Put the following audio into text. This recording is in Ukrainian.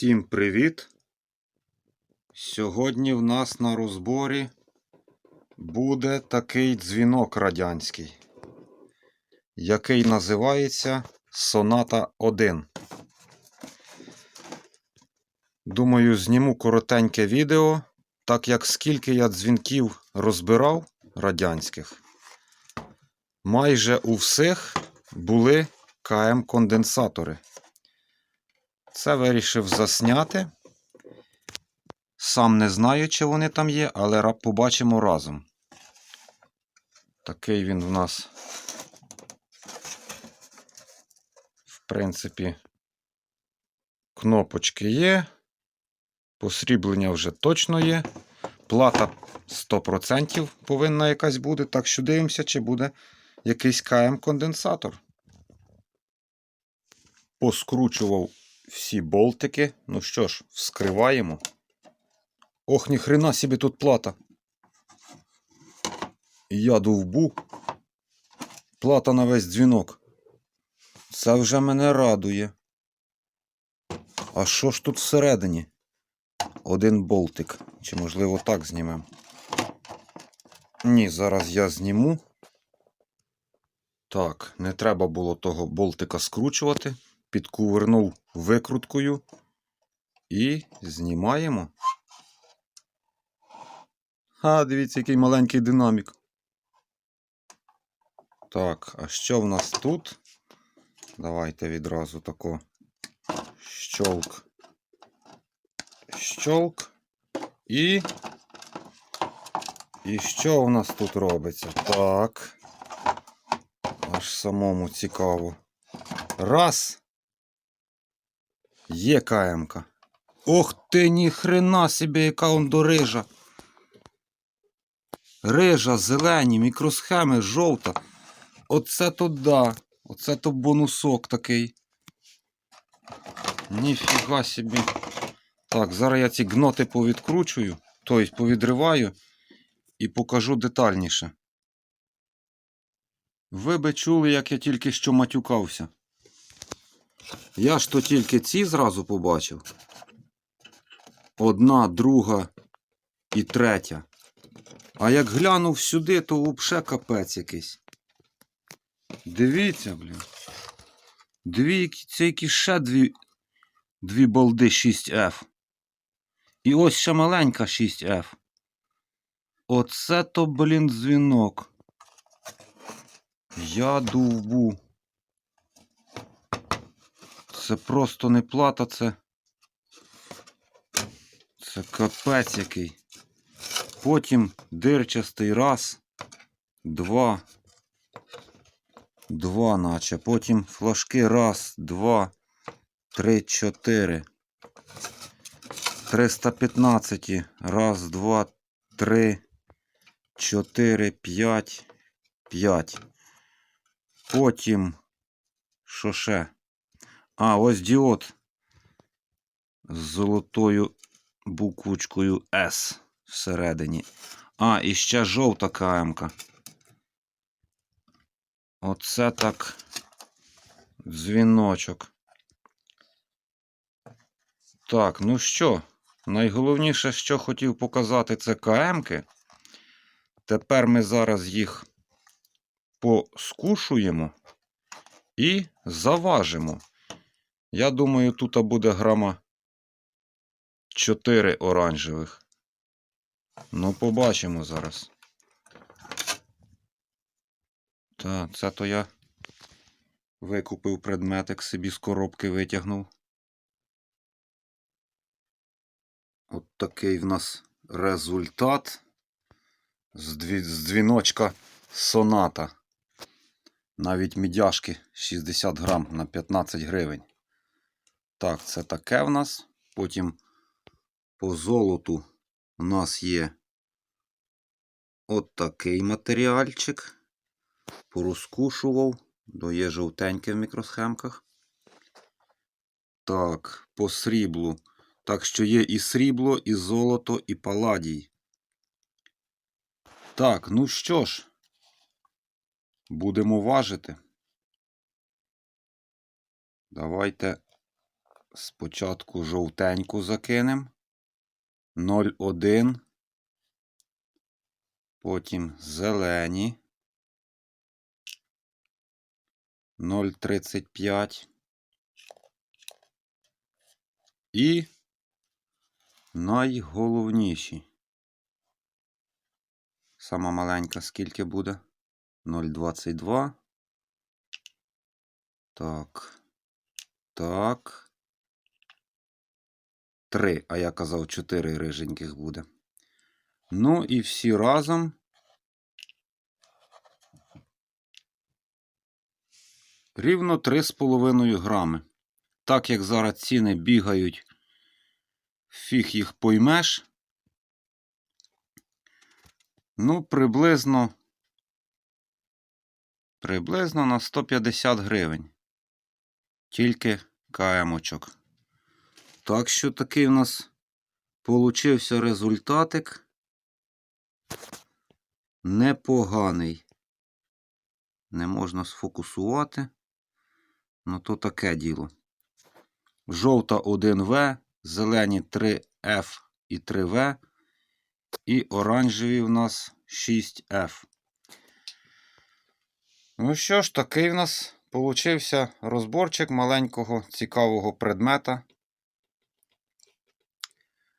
Всім привіт! Сьогодні в нас на розборі буде такий дзвінок радянський, який називається Соната 1. Думаю, зніму коротеньке відео, так як скільки я дзвінків розбирав радянських, майже у всіх були КМ-конденсатори. Це вирішив засняти. Сам не знаю, чи вони там є, але побачимо разом. Такий він в нас. В принципі, кнопочки є. Посріблення вже точно є. Плата 100% повинна якась бути. Так що дивимося, чи буде якийсь КМ-конденсатор. Поскручував всі болтики. Ну що ж, вскриваємо. Ох, ніхрена собі тут плата. Я довбу. Плата на весь дзвінок. Це вже мене радує. А що ж тут всередині? Один болтик. Чи можливо так знімемо? Ні, зараз я зніму. Так, не треба було того болтика скручувати підкувернув викруткою і знімаємо. А, дивіться, який маленький динамік. Так, а що в нас тут? Давайте відразу тако щолк. Щолк. І. І що в нас тут робиться? Так. Аж самому цікаво. Раз. Є КМК. Ох ти, ніхрена собі, яка он до рижа. Рижа, зелені, мікросхеми, жовта. Оце то да. Оце то бонусок такий. Ніфіга собі. Так, зараз я ці гноти повідкручую, тобто повідриваю і покажу детальніше. Ви би чули, як я тільки що матюкався. Я ж то тільки ці зразу побачив. Одна, друга і третя. А як глянув сюди, то взагалі капець якийсь. Дивіться, блін. Дві, це які ще дві, дві болди 6F. І ось ще маленька 6F. Оце то, блін, дзвінок. Я довбу. Це просто не плата, це. Це капець який. Потім дирчастий раз, два. Два, наче. Потім флажки раз, два, три, чотири. 315. Раз, два, три, чотири, п'ять, п'ять. Потім. Що ще? А, ось діод з золотою буквочкою S всередині. А, і ще жовта КМК. Оце так дзвіночок. Так, ну що, найголовніше, що хотів показати, це КМки. Тепер ми зараз їх поскушуємо і заважимо. Я думаю, тут буде грама 4 оранжевих. Ну, побачимо зараз. Так, це то я викупив предметик, собі з коробки витягнув. От такий в нас результат з, дві, з дзвіночка соната. Навіть мідяшки 60 грам на 15 гривень. Так, це таке в нас. Потім по золоту у нас є от такий матеріальчик. Порозкушував, доє жовтеньке в мікросхемках. Так, по сріблу. Так що є і срібло, і золото, і паладій. Так, ну що ж, будемо важити. Давайте Спочатку жовтеньку закинем. 0,1. Потім зелені. 0,35. І найголовніші. Сама маленька скільки буде? 0,22. Так. Так. 3, а я казав 4 риженьких буде. Ну і всі разом. Рівно 3,5 грами. Так як зараз ціни бігають, фіг їх поймеш. Ну, приблизно. Приблизно на 150 гривень. Тільки КМочок. Так що такий у нас получився результатик. Непоганий. Не можна сфокусувати. Ну то таке діло. Жовта 1В, зелені 3F і 3В. І оранжеві в нас 6F. Ну що ж, такий в нас получився розборчик маленького цікавого предмета.